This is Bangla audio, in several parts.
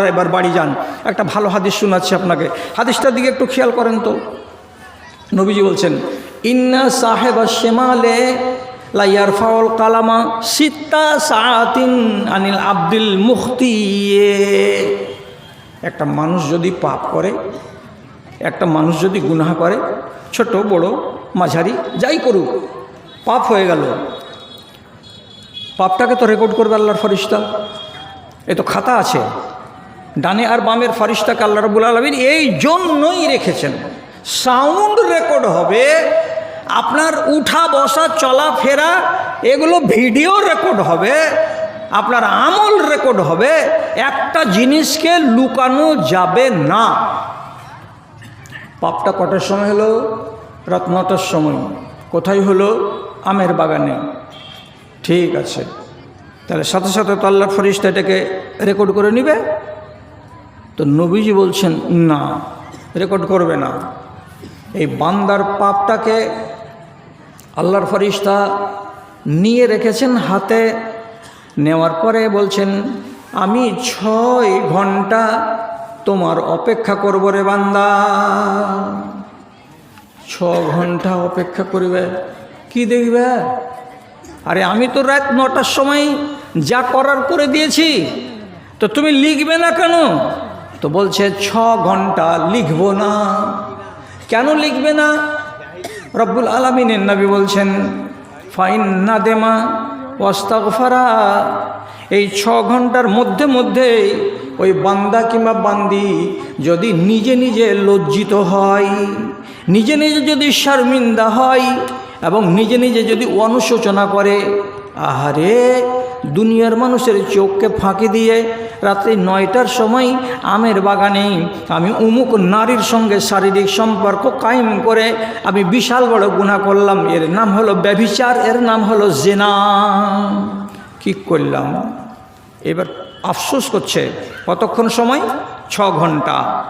আপনারা এবার বাড়ি যান। একটা ভালো হাদিস শোনাচ্ছি আপনাকে। হাদিসটার দিকে একটু খেয়াল করেন তো। নবীজি বলছেন, ইন্না সাহেব শেমালে লাইয়ার ফাউল কালামা সিত্তা সাতিন আনিল আব্দুল মুখতি একটা মানুষ যদি পাপ করে, একটা মানুষ যদি গুনাহ করে, ছোট, বড়, মাঝারি, যাই করুক, পাপ হয়ে গেল। পাপটাকে তো রেকর্ড করবে আল্লাহর ফরিস্তা। এ তো খাতা আছে। ডানে আর বামের ফরিস্তাকে আল্লাহ রবুল আলমিন এই জন্যই রেখেছেন। সাউন্ড রেকর্ড হবে, আপনার উঠা বসা চলাফেরা এগুলো ভিডিও রেকর্ড হবে, আপনার আমল রেকর্ড হবে, একটা জিনিসকে লুকানো যাবে না। পাপটা কটার সময় হলো? রাত নটার সময়। কোথায় হলো? আমের বাগানে। ঠিক আছে। তাহলে সাথে সাথে তো আল্লাহর ফরিস্তা এটাকে রেকর্ড করে নিবে। তো নবীজি বলছেন, না রেকর্ড করবে না। এই বান্দার পাপটাকে আল্লাহর ফরিস্তা নিয়ে রেখেছেন হাতে, নেওয়ার পরে বলছেন, আমি ছয় ঘণ্টা তোমার অপেক্ষা করব রে বান্দা। ছ ঘণ্টা অপেক্ষা করবে? কি দেখবে? আরে আমি তো রাত নটার সময় যা করার করে দিয়েছি, তো তুমি লিখবে না কেন? তো বলছে, ছ ঘণ্টা লিখব না। কেন লিখবে না? রব্বুল আলমিনের নবী বলছেন ফাইন না দেমা ওয়াস্তাগফারা। এই ছ ঘণ্টার মধ্যে মধ্যে ওই বান্দা কিংবা বান্দি যদি নিজে নিজে লজ্জিত হয়, নিজে নিজে যদি শর্মিন্দা হয় এবং নিজে নিজে যদি অনুশোচনা করে, আহারে দুনিয়ার মানুষের চোখকে ফাঁকি দিয়ে রাত্রি নয়টার সময় আমের বাগানে আমি উমুক নারীর সঙ্গে শারীরিক সম্পর্ক কায়েম করে আমি বিশাল বড় গুণা করলাম। এর নাম হলো ব্যভিচার, এর নাম হলো জেনা। কি করলাম? এবার আফসোস করছে, কতক্ষণ সময়? ছ ঘণ্টা।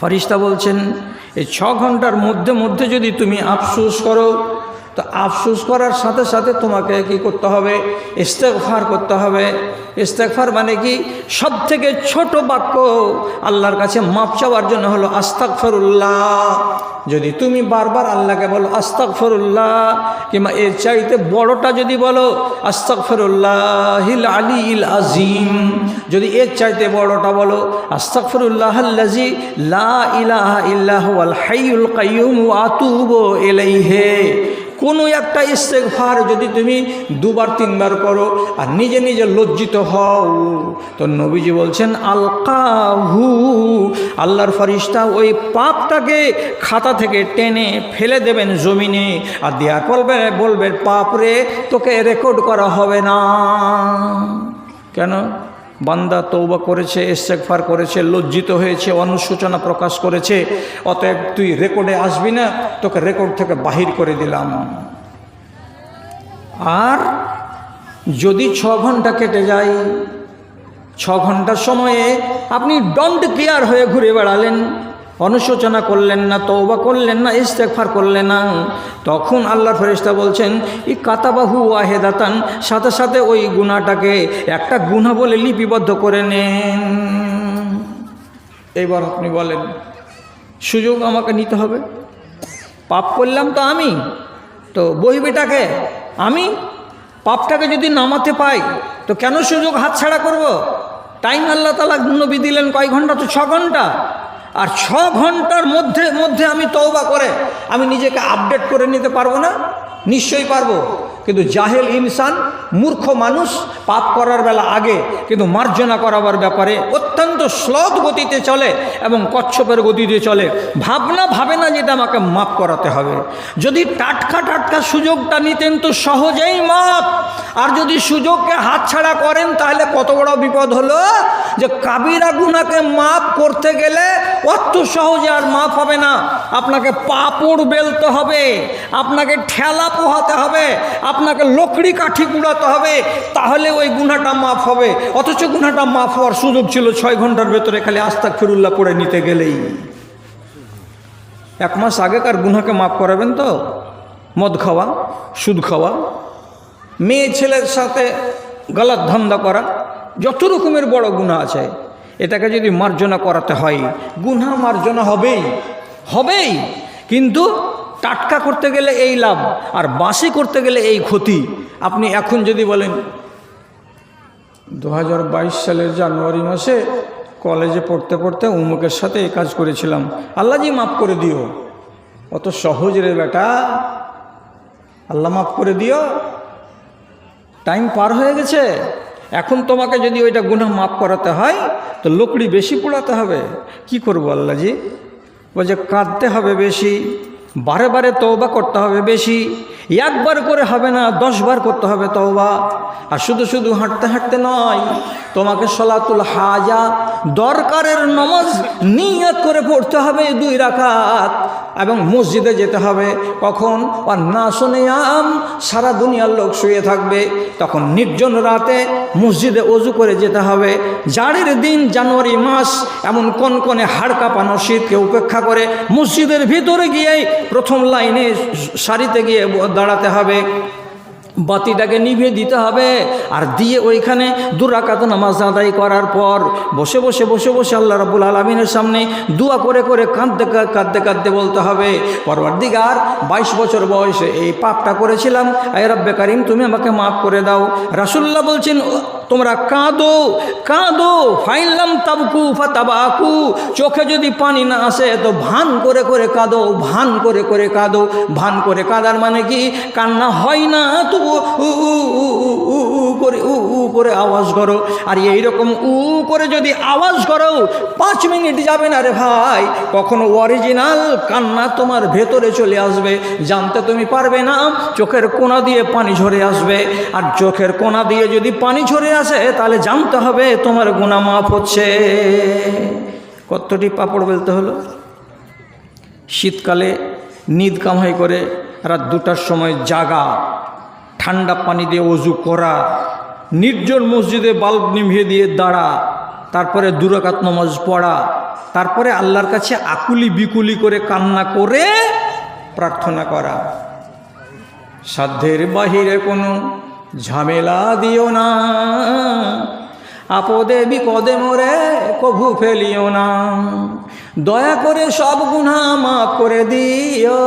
ফরিস্তা বলছেন, এই ছ ঘণ্টার মধ্যে মধ্যে যদি তুমি আফসোস করো তো আফসোস করার সাথে সাথে তোমাকে কি করতে হবে? ইস্তেকফার করতে হবে। ইস্তেকফার মানে কি? সব থেকে ছোট বাক্য আল্লাহর কাছে মাপ চাওয়ার জন্য হলো আস্তাক ফরুল্লাহ যদি তুমি বারবার আল্লাহকে বলো আস্তাক ফরুল্লাহ কিংবা এর চাইতে বড়টা যদি বলো আস্তাক ফরুল্লাহ আলী ইল আজিম যদি এর চাইতে বড়টা বলো আস্তাক ফরুল্লাহ আল্লাজি লা ইলাহা ইল্লাহ আল হাইউল কাইয়ুম আতুব এলাইহে কোনো একটা ইস্তেকফার যদি তুমি দুবার, তিনবার করো আর নিজে নিজে লজ্জিত হও, তো নবীজি বলছেন, আলকাহু, আল্লাহর ফরিস্তা ওই পাপটাকে খাতা থেকে টেনে ফেলে দেবেন জমিনে আর দেওয়ার পর বলবে পাপ রে তোকে রেকর্ড করা হবে না। কেন? বান্দা তৌবা করেছে এসেকফার করেছে, লজ্জিত হয়েছে, অনুশোচনা প্রকাশ করেছে, অতএব তুই রেকর্ডে আসবি না, তোকে রেকর্ড থেকে বাহির করে দিলাম। আর যদি ছ ঘণ্টা কেটে যায়, ছ ঘণ্টার সময়ে আপনি ডন্ট কেয়ার হয়ে ঘুরে বেড়ালেন। অনুশোচনা করলেন না তৌবা করলেন না ইস্তেকফার করলেন না। তখন আল্লাহর ফেরিস্তা বলছেন ই কাতাবাহু ওয়াহেদাতান সাথে সাথে ওই গুণাটাকে একটা গুণা বলে লিপিবদ্ধ করে নেন। এবার আপনি বলেন, সুযোগ আমাকে নিতে হবে? পাপ করলাম তো আমি, তো বইবেটাকে আমি? পাপটাকে যদি নামাতে পাই, তো কেন সুযোগ হাতছাড়া করব? টাইম আল্লাহ তালা নবী দিলেন কয় ঘণ্টা? তো ছ ঘণ্টা। আর ছ ঘণ্টার মধ্যে মধ্যে আমি তওবা করে, আমি নিজেকে আপডেট করে নিতে পারব না? নিশ্চয়ই পারব। কিন্তু জাহেল ইনসান, মূর্খ মানুষ, পাপ করার বেলা আগে, কিন্তু মার্জনা করাবার ব্যাপারে অত্যন্ত শ্লথ গতিতে চলে এবং কচ্ছপের গতিতে চলে। ভাবনা ভাবে না যেটা আমাকে মাপ করাতে হবে। যদি টাটকা টাটকা সুযোগটা নিতেন তো সহজেই মাপ আর যদি সুযোগকে হাতছাড়া করেন, তাহলে কত বড় বিপদ হলো? যে কাবিরা গুনাকে মাপ করতে গেলে অত সহজে আর মাপ হবে না। আপনাকে পাপড় বেলতে হবে, আপনাকে ঠেলা পোহাতে হবে, আপনাকে লকড়ি কাঠি কুড়াতে হবে, তাহলে ওই গুনাটা মাফ হবে। অথচ গুনাটা মাফ হওয়ার সুযোগ ছিল ছয় ঘণ্টার ভেতরে, খালি আস্তাক ফিরুল্লাহ পড়ে নিতে গেলেই। এক মাস আগেকার গুনাকে মাফ করাবেন তো? মদ খাওয়া, সুদ খাওয়া মেয়ে ছেলের সাথে গলার ধান্দা করা যত রকমের বড় গুণা আছে, এটাকে যদি মার্জনা করাতে হয় গুনা মার্জনা হবেই হবেই। কিন্তু টাটকা করতে গেলে এই লাভ, আর বাসি করতে গেলে এই ক্ষতি। আপনি এখন যদি বলেন দু হাজার বাইশ সালের জানুয়ারি মাসে কলেজে পড়তে পড়তে উমুকের সাথে এই কাজ করেছিলাম। আল্লাহ জি মাফ করে দিও। অত সহজ রে বেটা। আল্লাহ মাফ করে দিও। টাইম পার হয়ে গেছে। এখন তোমাকে যদি ওইটা গুনাহ মাফ করাতে হয়, তো লোকড়ি বেশি পোড়াতে হবে। কি করব আল্লাহজি? বলছে কাঁদতে হবে বেশি, বারে বারে তওবা করতে হবে বেশি, একবার করে হবে না, দশবার করতে হবে তওবা। আর শুধু শুধু হাঁটতে হাঁটতে নয়, তোমাকে সলাতুল হাজা দরকারের নমাজ নিয়ত করে পড়তে হবে দুই রাকাত। এবং মসজিদে যেতে হবে। কখন? আর না শুনে আম সারা দুনিয়ার লোক শুয়ে থাকবে। তখন নির্জন রাতে মসজিদে অজু করে যেতে হবে। জাড়ের দিন জানুয়ারি মাস, এমন কোন কোনে হাড় কাঁপানো শীতকে উপেক্ষা করে। মসজিদের ভিতরে গিয়েই প্রথম লাইনে সারিতে গিয়ে দাঁড়াতে হবে। বাতিটাকে নিভিয়ে দিতে হবে আর দিয়ে ওইখানে দুরাকাত নামাজ আদায় করার পর বসে বসে বসে বসে আল্লাহ রাবুল আলমিনের সামনে দোয়া করে করে কাঁদতে কাঁদতে কাঁদতে বলতে হবে পরবর্তীকার বাইশ বছর বয়সে এই পাপটা করেছিলাম এ রব্বে কারিম তুমি আমাকে মাফ করে দাও। রাসুল্লাহ বলছেন "ও, তোমরা কাঁদো কাঁদো ফাইনলাম তাবকু ফাতাবাকু চোখে যদি পানি না আসে তো ভান করে করে কাঁদো ভান করে করে কাঁদো। ভান করে কাঁদার মানে কি কান্না হয় না উ করে, উ করে আওয়াজ করো। আর এই রকম উ করে যদি আওয়াজ করো, পাঁচ মিনিট যাবে না রে ভাই। কখনো অরিজিনাল কান্না তোমার ভেতরে চলে আসবে। জানতে তুমি পারবে না, চোখের কোনা দিয়ে পানি ঝরে আসবে। আর চোখের কোনা দিয়ে যদি পানি ঝরে আসে, তাহলে জানতে হবে তোমার গুণা মাফ হচ্ছে। কতটি পাপড় বলতে হলো? শীতকালে নিদ কামাই করে রাত দুটার সময় জাগা। ঠান্ডা পানি দিয়ে অজু করা, নির্জন মসজিদে বাল্ব নিভিয়ে দিয়ে দাঁড়া, তারপরে দুরাকাত নমাজ পড়া, তারপরে আল্লাহর কাছে আকুলি বিকুলি করে কান্না করে প্রার্থনা করা। সাধ্যের বাহিরে কোনো ঝামেলা দিও না, আপদে বিপদে মোরে কভু ফেলিও না। দয়া করে সব গুণা মাফ করে দিও।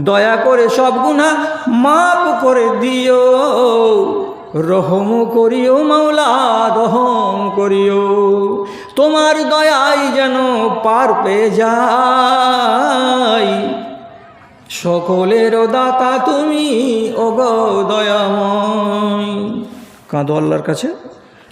দয়া করে সব গুণা মাপ করে দিও। রহম করিও, মাওলা, রহম করিও। তোমার দয়াই যেন পার পেয়ে যায়। সকলের দাতা তুমি, ওগ দয়াময়। কাঁদো আল্লাহর কাছে।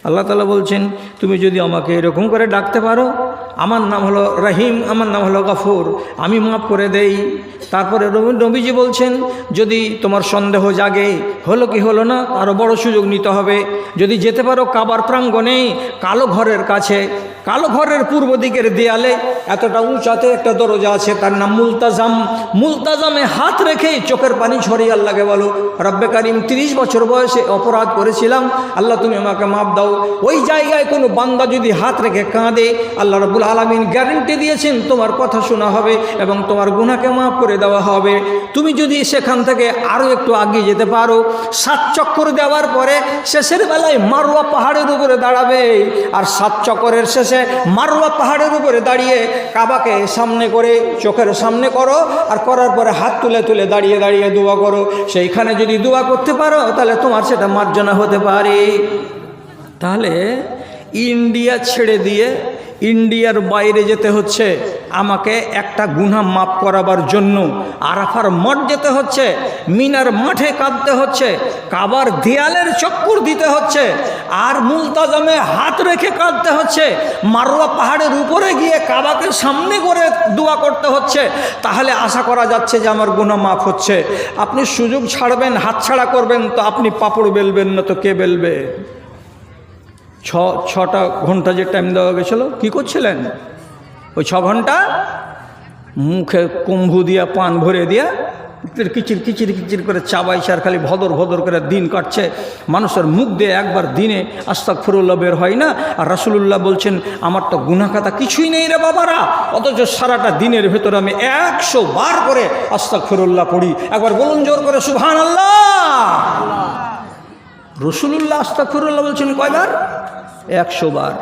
আল্লাহ তালা বলছেন, তুমি যদি আমাকে এরকম করে ডাকতে পারো আমার নাম হলো রহিম, আমার নাম হলো গাফুর। আমি মাফ করে দেই। তারপরে নবীজি বলছেন, যদি তোমার সন্দেহ জাগে, হলো কি হলো না আরও বড় সুযোগ নিতে হবে। যদি যেতে পারো কাবার প্রাঙ্গণে, কালো ঘরের কাছে কালো ঘরের পূর্ব দিকের দেয়ালে এতটা উঁচাতে একটা দরজা আছে, তার নাম মুলতাজাম। মুলতাজামে হাত রেখে চোখের পানি ছড়িয়ে আল্লাহকে বলো, রব্বে কারিম, তিরিশ বছর বয়সে অপরাধ করেছিলাম, আল্লাহ তুমি আমাকে মাপ দাও। ওই জায়গায় কোনো বান্দা যদি হাত রেখে কাঁদে, আল্লাহ রবুল আলমিন গ্যারেন্টি দিয়েছেন, তোমার কথা শোনা হবে এবং তোমার গুণাকে মাফ করে দেওয়া হবে। তুমি যদি সেখান থেকে আরও একটু আগিয়ে যেতে পারো, সাত চক্কর দেওয়ার পরে শেষের বেলায় মারোয়া পাহাড়ের উপরে দাঁড়াবে, আর সাত চক্করের শেষে মারোয়া পাহাড়ের উপরে দাঁড়িয়ে কাবাকে সামনে করে চোখের সামনে করো আর করার পরে হাত তুলে তুলে দাঁড়িয়ে দাঁড়িয়ে দোয়া করো। সেইখানে যদি দোয়া করতে পারো, তাহলে তোমার সেটা মার্জনা হতে পারে। তাহলে ইন্ডিয়া ছেড়ে দিয়ে ইন্ডিয়ার বাইরে যেতে হচ্ছে। আমাকে একটা গুনা মাপ করাবার জন্য আরাফার মঠ যেতে হচ্ছে, মিনার মাঠে কাঁদতে হচ্ছে, কাবার দেয়ালের চক্কর দিতে হচ্ছে, আর মুলতাজামে হাত রেখে কাঁদতে হচ্ছে, মারোয়া পাহাড়ের উপরে গিয়ে কাবাকে সামনে করে দোয়া করতে হচ্ছে। তাহলে আশা করা যাচ্ছে যে আমার গুণা মাফ হচ্ছে। আপনি সুযোগ ছাড়বেন, হাতছাড়া করবেন, তো আপনি পাপড় বেলবেন না তো কে বেলবে? ছ, ছটা ঘণ্টা যে টাইম দেওয়া গেছিল, কী করছিলেন? ওই ছ ঘণ্টা মুখে কুম্ভু দিয়া, পান ভরে দিয়া কিচির কিচির কিচির করে চাবাইছে আর খালি ভদর ভদর করে দিন কাটছে। মানুষের মুখ দিয়ে একবার দিনে আস্তাক ফিরুল্লাহ বের হয় না। আর রাসুলুল্লাহ বলছেন, আমার তো গুনাখাতা কিছুই নেই রে বাবারা। অথচ সারাটা দিনের ভেতরে আমি একশো বার করে আস্তাক ফিরুল্লাহ পড়ি। একবার বলুন জোর করে সুবহান আল্লাহ রসুলুল্লাহ আস্তাকুরুল্লাহ বলছেন কয়বার? একশো বার।